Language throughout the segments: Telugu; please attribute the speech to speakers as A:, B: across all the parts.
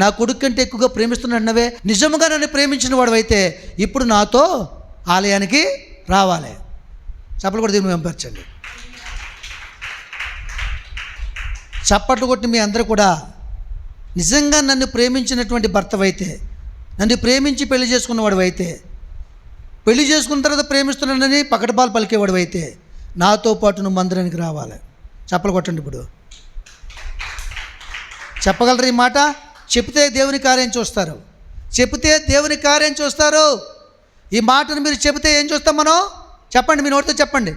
A: నా కొడుకు కంటే ఎక్కువగా ప్రేమిస్తున్నాడన్నవే నిజముగా నన్ను ప్రేమించిన వాడు అయితే ఇప్పుడు నాతో ఆలయానికి రావాలి. చప్పలు కూడా దీన్ని వెంపరచండి. చప్పట్లు కొట్టి మీ అందరూ కూడా నిజంగా నన్ను ప్రేమించినటువంటి భర్తవైతే నన్ను ప్రేమించి పెళ్ళి చేసుకున్నవాడు అయితే పెళ్ళి చేసుకున్న తర్వాత ప్రేమిస్తున్నానని పకటపాలు పలికేవాడు అయితే నాతో పాటు నువ్వు మందిరానికి రావాలి. చప్పలు కొట్టండి ఇప్పుడు. చెప్పగలరు ఈ మాట? చెప్తే దేవుని కార్యం చూస్తారు. చెప్తే దేవుని కార్యం చూస్తారు. ఈ మాటను మీరు చెబితే ఏం చూస్తాం మనం? చెప్పండి మీ నోటితో చెప్పండి.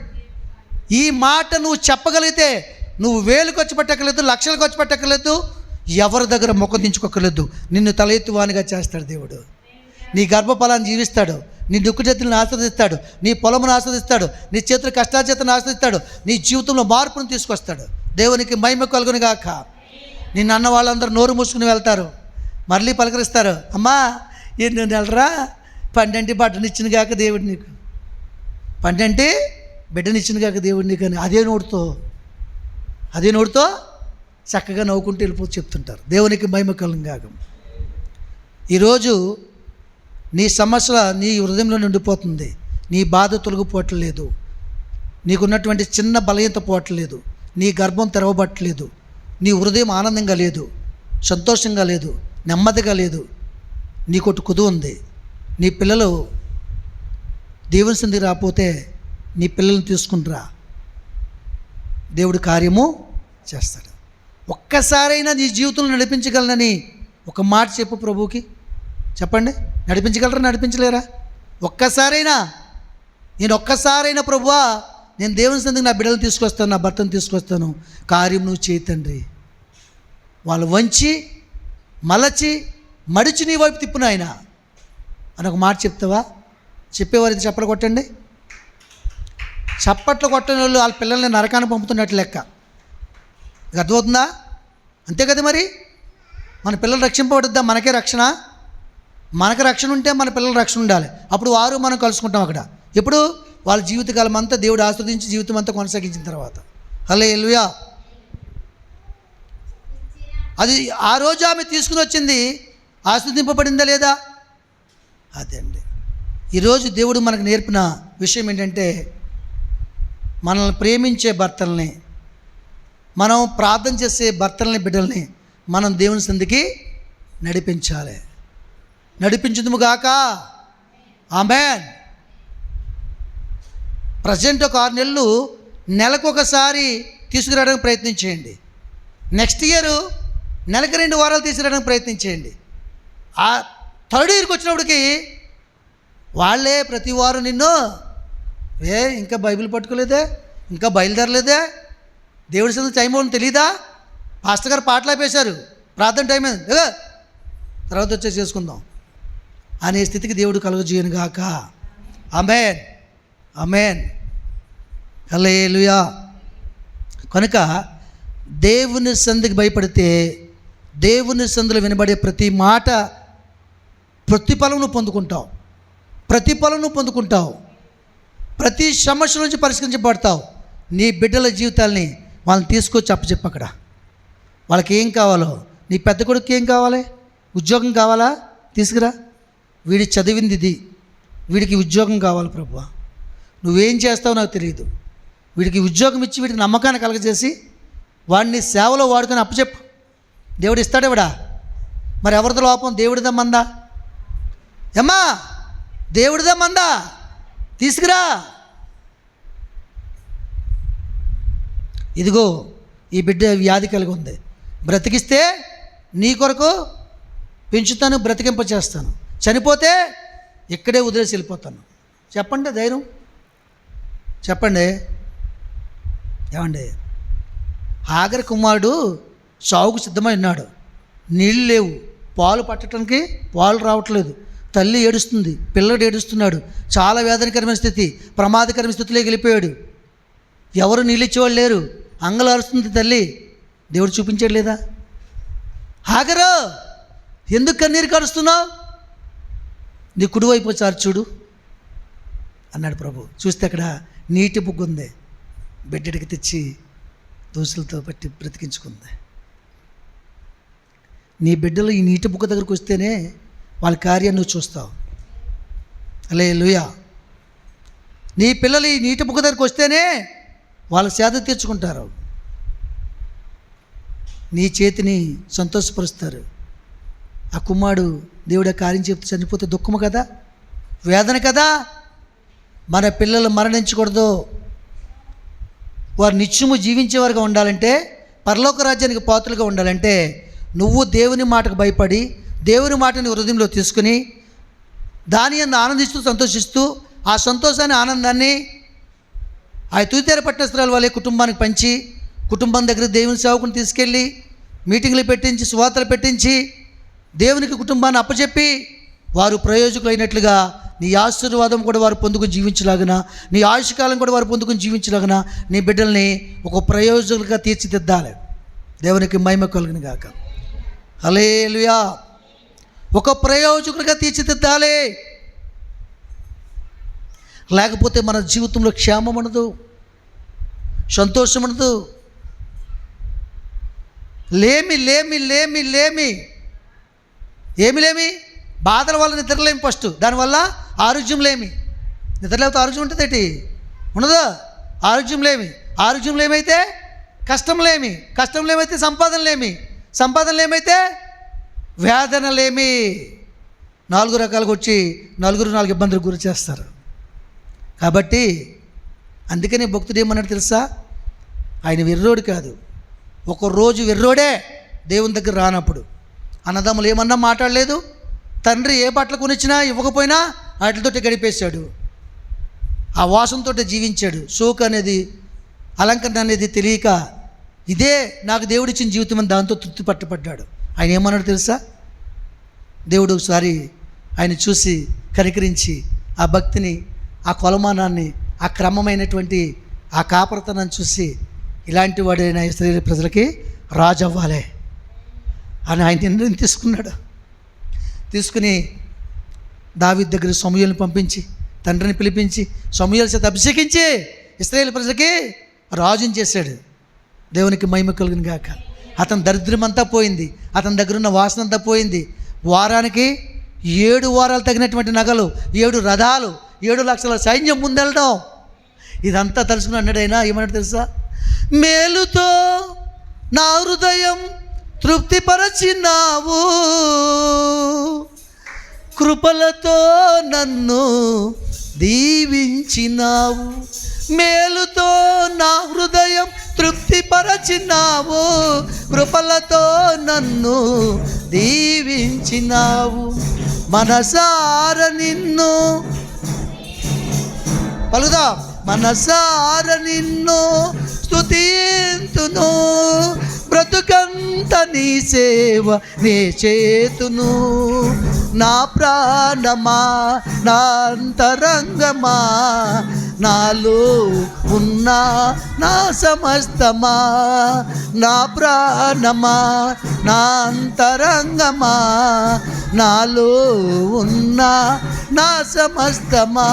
A: ఈ మాట నువ్వు చెప్పగలిగితే నువ్వు వేలు ఖర్చు పెట్టక్కర్లేదు లక్షలు ఖర్చు పెట్టక్కర్లేదు ఎవరి దగ్గర ముఖం దించుకోకర్లేదు నిన్ను తల ఎత్తువానిగా చేస్తాడు దేవుడు. నీ గర్భఫలాన్ని జీవిస్తాడు. నీ దుఃఖ చేతులను ఆస్వాదిస్తాడు. నీ పొలమును ఆస్వాదిస్తాడు. నీ చేతుల కష్టాచేతను ఆస్వాదిస్తాడు. నీ జీవితంలో మార్పును తీసుకొస్తాడు. దేవునికి మహిమ కలుగునిగాక. గాక నిన్న అన్న వాళ్ళందరూ నోరు మూసుకుని వెళ్తారు. మళ్ళీ పలకరిస్తారు. అమ్మా ఎన్ని నెలరా పండంటి బట్టనిచ్చిన కాక దేవుడు నీకు? పండంటే బిడ్డనిచ్చిన కాక దేవుడు నీకు అని అదే నోటితో అదే నోటితో చక్కగా నవ్వుకుంటూ వెళ్ళిపో చెప్తుంటారు. దేవునికి మైమకలం కాక ఈరోజు నీ సమస్య నీ హృదయంలో నిండిపోతుంది. నీ బాధ తొలగిపోవట్లేదు. నీకున్నటువంటి చిన్న బలహీనత పోవట్లేదు. నీ గర్భం తెరవబట్టలేదు. నీ హృదయం ఆనందంగా లేదు సంతోషంగా లేదు నెమ్మదిగా లేదు. నీకొట్టు కుదు ఉంది. నీ పిల్లలు దేవుని సంధి రాకపోతే నీ పిల్లల్ని తీసుకుంటురా దేవుడు కార్యము చేస్తాడు. ఒక్కసారైనా నీ జీవితంలో నడిపించగలనని ఒక మాట చెప్పు ప్రభువుకి. చెప్పండి. నడిపించగలరా నడిపించలేరా? ఒక్కసారైనా నేను ఒక్కసారైనా ప్రభువా నేను దేవుని సందికి నా బిడ్డలు తీసుకొస్తాను నా భర్తను తీసుకొస్తాను. కార్యం నువ్వు చేయి తండ్రి. వాళ్ళు వంచి మలచి మడిచి నీ వైపు తిప్పును ఆయన. అని ఒక మాట చెప్తావా? చెప్పేవారికి చప్పట్లు కొట్టండి. చప్పట్లు కొట్టని వాళ్ళు వాళ్ళ పిల్లల్ని నరకాన్ని పంపుతున్నట్టు లెక్క. మీకు అర్థమవుతుందా? అంతే కదా మరి? మన పిల్లలు రక్షింపబడుద్దా? మనకే రక్షణ? మనకు రక్షణ ఉంటే మన పిల్లల రక్షణ ఉండాలి. అప్పుడు వారు మనం కలుసుకుంటాం అక్కడ. ఎప్పుడు? వాళ్ళ జీవితకాలం అంతా దేవుడు ఆస్వాదించి జీవితం అంతా కొనసాగించిన తర్వాత. హలో ఎల్వియా అది ఆ రోజు ఆమె తీసుకుని వచ్చింది ఆస్వాదింపబడిందా లేదా? అదే అండి. ఈరోజు దేవుడు మనకు నేర్పిన విషయం ఏంటంటే మనల్ని ప్రేమించే భర్తల్ని మనం ప్రార్థన చేసే భర్తల్ని బిడ్డల్ని మనం దేవుని సందికి నడిపించాలి. నడిపించుదుముగాక ఆమెన్. ప్రజెంట్ ఒక ఆరు నెలలు నెలకు ఒకసారి తీసుకురావడానికి ప్రయత్నం చేయండి. నెక్స్ట్ ఇయర్ నెలకు రెండు వారాలు తీసుకురావడానికి ప్రయత్నం చేయండి. ఆ థర్డ్ ఇయర్కి వచ్చినప్పటికి వాళ్ళే ప్రతి వారం నిన్ను ఏ ఇంకా బైబిల్ పట్టుకోలేదే ఇంకా బయలుదేరలేదే దేవుడి సందు టైం అవుతుంది తెలీదా? పాస్టర్ గారు పాటలు ఆపేశారు. ప్రార్థన టైం అయింది. తర్వాత వచ్చే చేసుకుందాం. అనే స్థితికి దేవుడు కలుగజేయను గాక. అమేన్ అమేన్ హల్లెలూయా. కనుక దేవుని సంధికి భయపడితే దేవుని సందులో వినబడే ప్రతి మాట ప్రతిఫలమును పొందుకుంటావు. ప్రతిఫలమును పొందుకుంటావు. ప్రతి సమస్య నుంచి పరిష్కరించబడతావు. నీ బిడ్డల జీవితాల్ని వాళ్ళని తీసుకొచ్చి అప్పచెప్పు అక్కడ. వాళ్ళకి ఏం కావాలో నీ పెద్ద కొడుకు ఏం కావాలి? ఉద్యోగం కావాలా? తీసుకురా. వీడి చదివింది ఇది. వీడికి ఉద్యోగం కావాలి ప్రభు. నువ్వేం చేస్తావో నాకు తెలియదు. వీడికి ఉద్యోగం ఇచ్చి వీడికి నమ్మకాన్ని కలగజేసి వాడిని సేవలో వాడుకొని అప్పచెప్పు. దేవుడు ఇస్తాడేవిడా మరి ఎవరిది లోపం? దేవుడిదా మందా? ఏమ్మా దేవుడిదా మందా? తీసుకురా. ఇదిగో ఈ బిడ్డ వ్యాధి కలిగి ఉంది. బ్రతికిస్తే నీ కొరకు పెంచుతాను బ్రతికింప చేస్తాను చనిపోతే ఇక్కడే వదిలేసి వెళ్ళిపోతాను. చెప్పండి ధైర్యం. చెప్పండి. ఏమండి? ఆగరి కుమారుడు సాగుకు సిద్ధమై ఉన్నాడు. నీళ్ళు లేవు. పాలు పట్టడానికి పాలు రావట్లేదు. తల్లి ఏడుస్తుంది. పిల్లడు ఏడుస్తున్నాడు. చాలా వేదనకరమైన స్థితి. ప్రమాదకరమైన స్థితిలోకి వెళ్ళిపోయాడు. ఎవరు నీళ్ళిచ్చేవాళ్ళు లేరు. అంగలు అరుస్తుంది తల్లి. దేవుడు చూపించాడు లేదా? ఆగరు ఎందుకు కన్నీరు కరుస్తున్నావు? నీ కుడివైపు చూడు. అన్నాడు ప్రభు. చూస్తే అక్కడ నీటి బుగ్గు ఉంది. బిడ్డడికి తెచ్చి దోసులతో పట్టి బ్రతికించుకుంది. నీ బిడ్డలు ఈ నీటి బుక్క దగ్గరకు వస్తేనే వాళ్ళ కార్యాన్ని నువ్వు చూస్తావు. అలే లుయా నీ పిల్లలు ఈ నీటి బుక్క దగ్గరకు వస్తేనే వాళ్ళ సేద తీర్చుకుంటారు. నీ చేతిని సంతోషపరుస్తారు. ఆ కుమ్మాడు దేవుడు కార్యం చెప్తే చనిపోతే దుఃఖము కదా? వేదన కదా? మన పిల్లలు మరణించకూడదు. వారు నిత్యము జీవించేవారుగా ఉండాలంటే పరలోక రాజ్యానికి పాత్రలుగా ఉండాలంటే నువ్వు దేవుని మాటకు భయపడి దేవుని మాటని హృదయంలో తీసుకుని దాని అందు ఆనందిస్తూ సంతోషిస్తూ ఆ సంతోషాన్ని ఆనందాన్ని ఆ తూతేర పట్టణస్థలాల వాళ్ళే కుటుంబానికి పంచి కుటుంబం దగ్గర దేవుని సేవకుని తీసుకెళ్ళి మీటింగ్లు పెట్టించి సువార్తలు పెట్టించి దేవునికి కుటుంబాన్ని అప్పచెప్పి వారు ప్రయోజకులైనట్లుగా నీ ఆశీర్వాదం కూడా వారు పొందుకుని జీవించలాగిన నీ ఆయుష్కాలం కూడా వారు పొందుకుని జీవించలాగిన నీ బిడ్డల్ని ఒక ప్రయోజకులుగా తీర్చిదిద్దాలి. దేవునికి మహిమ కలుగును గాక. హలేలుయా ఒక ప్రయోజకులుగా తీర్చిదిద్దాలి. లేకపోతే మన జీవితంలో క్షేమం ఉండదు సంతోషం ఉండదు లేమి లేమి లేమి లేమి. ఏమి లేమి? బాధల వల్ల నిద్రలేమి ఫస్ట్ దానివల్ల ఆరోగ్యం లేమి నిద్రలేకపోతే ఆరోగ్యం ఉంటుంది ఏంటి? ఉండదా? ఆరోగ్యం లేమి కష్టంలేమి? కష్టంలేమైతే సంపాదనలేమి? సంపాదనలేమైతే కష్టం లేమైతే నాలుగు రకాలుగా వచ్చి నలుగురు నాలుగు ఇబ్బందులు గురి చేస్తారు. కాబట్టి అందుకని భక్తుడు ఏమన్నాడు తెలుసా? ఆయన వెర్రోడు కాదు. ఒక రోజు వెర్రోడే దేవుని దగ్గర రానప్పుడు. అన్నదమ్ములు ఏమన్నా మాట్లాడలేదు? తండ్రి ఏ బట్టలు కొనిచ్చినా ఇవ్వకపోయినా వాటితోటి గడిపేశాడు. ఆ వాసంతో జీవించాడు. సోకు అనేది అలంకరణ అనేది తెలియక ఇదే నాకు దేవుడిచ్చిన జీవితం అని దాంతో తృప్తి పట్టబడ్డాడు. ఆయన ఏమన్నాడు తెలుసా? దేవుడు ఒకసారి ఆయన చూసి కనికరించి ఆ భక్తిని ఆ కొలమానాన్ని ఆ క్రమమైనటువంటి ఆ కాపరతనాన్ని చూసి ఇలాంటి వాడైన ఇస్రాయేల్ ప్రజలకి రాజు అవ్వాలి అని ఆయన నిర్ణయం తీసుకున్నాడు. తీసుకుని దావి దగ్గర సమూహలను పంపించి తండ్రిని పిలిపించి సమూహల చేత అభిషేకించి ఇస్రాయేల్ ప్రజలకి రాజుని చేశాడు. దేవునికి మహిమ కలిగిన గాక. అతని దరిద్రమంతా పోయింది. అతని దగ్గర ఉన్న వాసన అంతా పోయింది. వారానికి ఏడు వారాలు తగినటువంటి నగలు ఏడు రథాలు ఏడు లక్షల సైన్యం ముందెళ్ళడం ఇదంతా తెలుసుకుని అన్నాడైనా ఏమన్నాడు తెలుసా? మేలుతో నా హృదయం తృప్తిపరచినావు. కృపలతో నన్ను దీవించినావు. మేలుతో నా హృదయం తృప్తిపరచినావు. కృపలతో నన్ను దీవించినావు. మనసార నిన్ను పలుదా? మనసార నిన్ను స్తుతింతును. నీ సేవ నే చేతును నా ప్రాణమా నా అంతరంగమా నాలో ఉన్న నా సమస్తమా నా ప్రాణమా నా అంతరంగమా నాలో ఉన్నా నా సమస్తమా.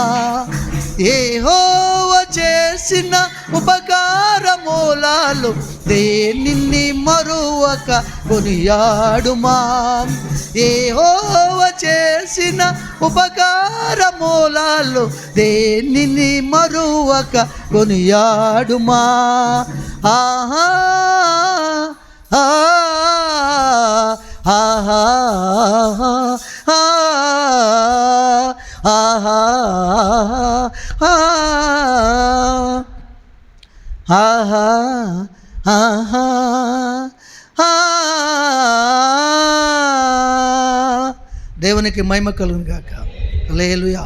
A: ఏహోవ చేసిన ఉపకారమూలాలు దేనిని మరువక కొనియాడుమా? ఏహోవ చేసిన ఉపకారమూలాలు దేనిని మరువక కొనియాడుమా? ఆహా ఆహా ఆహా ఆ ఆహా ఆహా ఆహా దేవునికి మహిమ కలుగును గాక లేలుయా